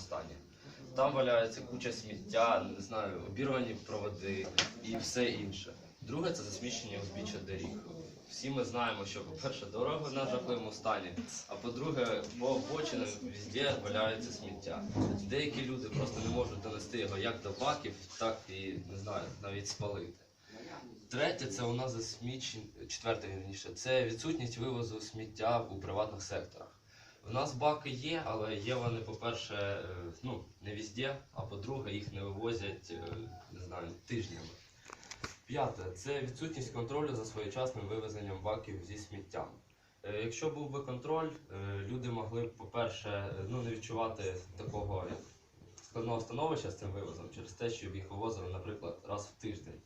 стані. Там валяється куча сміття, не знаю, обірвані проводи і все інше. Друге це засмічення узбіччя доріг. Всі ми знаємо, що, по-перше, дорога на жахливому стані, а по-друге, по обочинам везде валяється сміття. Деякі люди просто не можуть донести його як до баків, так і не знаю, навіть спалити. Третє це у нас засмічення, четверте вірніше, це відсутність вивозу сміття у приватних секторах. У нас баки є, але є вони, по-перше, е, ну, не везде, а по-друге, їх не вивозять, е, не знаю, тижнями. П'яте це відсутність контролю за своєчасним вивезенням баків зі сміттям. Е, Якщо був би контроль, люди могли б, по-перше, ну, не відчувати такого складного становища з цим вивозом через те, що їх вивозили, наприклад, раз в тиждень.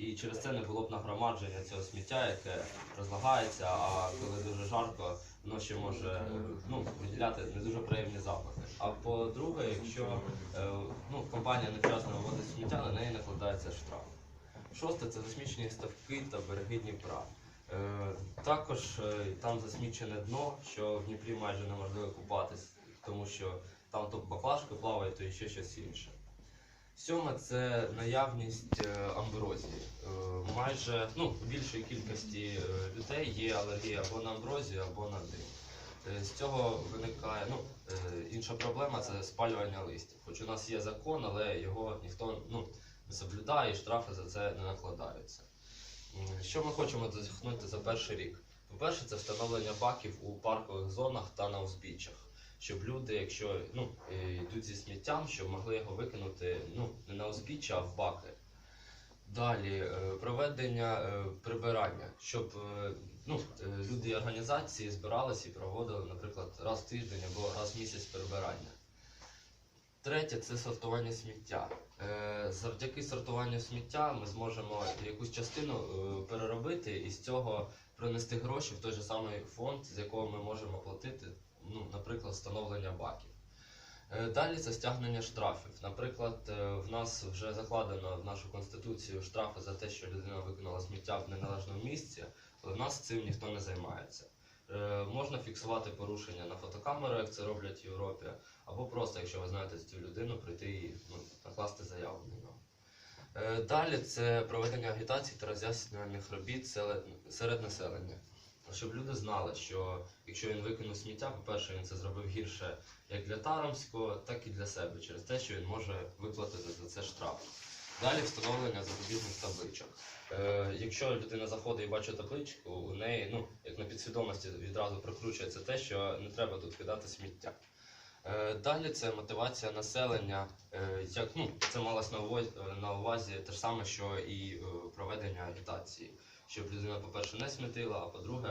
І через це не було б нагромадження цього сміття, яке розлагається, а коли дуже жарко, воно ще може ну, виділяти не дуже приємні запахи. А по-друге, якщо е, ну, компанія невчасно вивозить сміття, на неї накладається штраф. Шосте це засмічені ставки та береги Дніпра. Е, також е, там засмічене дно, що в Дніпрі майже неможливо купатись, тому що там то баклажки плавають, то ще щось інше. Сьоме це наявність е, амброзії. Е, майже ну, у більшої кількості е, людей є алергія або на амброзію, або на дим. З цього виникає ну, інша проблема це спалювання листя. Хоч у нас є закон, але його ніхто ну, не соблюдає і штрафи за це не накладаються. Що ми хочемо досягнути за перший рік? По-перше, це встановлення баків у паркових зонах та на узбіччях. Щоб люди, якщо ну, е, йдуть зі сміттям, щоб могли його викинути ну, не на узбіччя, а в баки. Далі е, проведення е, прибирання, щоб ну, люди і організації збиралися і проводили, наприклад, раз в тиждень або раз в місяць прибирання. Третє це сортування сміття. Е, Завдяки сортуванню сміття ми зможемо якусь частину е, переробити і з цього принести гроші в той же самий фонд, з якого ми можемо платити, ну, наприклад, встановлення баків. Е, Далі це стягнення штрафів. Наприклад, в нас вже закладено в нашу конституцію штрафи за те, що людина виконала сміття в неналежному місці, але в нас цим ніхто не займається. Е, Можна фіксувати порушення на фотокамеру, як це роблять в Європі, або просто, якщо ви знаєте цю людину, прийти і ну, накласти заяву на нього. Е, Далі це проведення агітації та роз'яснювальних робіт серед населення. Щоб люди знали, що якщо він викинув сміття, по-перше, він це зробив гірше як для Тарамського, так і для себе, через те, що він може виплатити за це штраф. Далі встановлення запобіжних табличок. Е, якщо людина заходить і бачить табличку, у неї, ну, як на підсвідомості, відразу прокручується те, що не треба тут кидати сміття. Е, Далі це мотивація населення. Е, Як, ну, це малось на на увазі те ж саме, що і е, проведення агітації, щоб людина, по-перше, не смітила, а по-друге,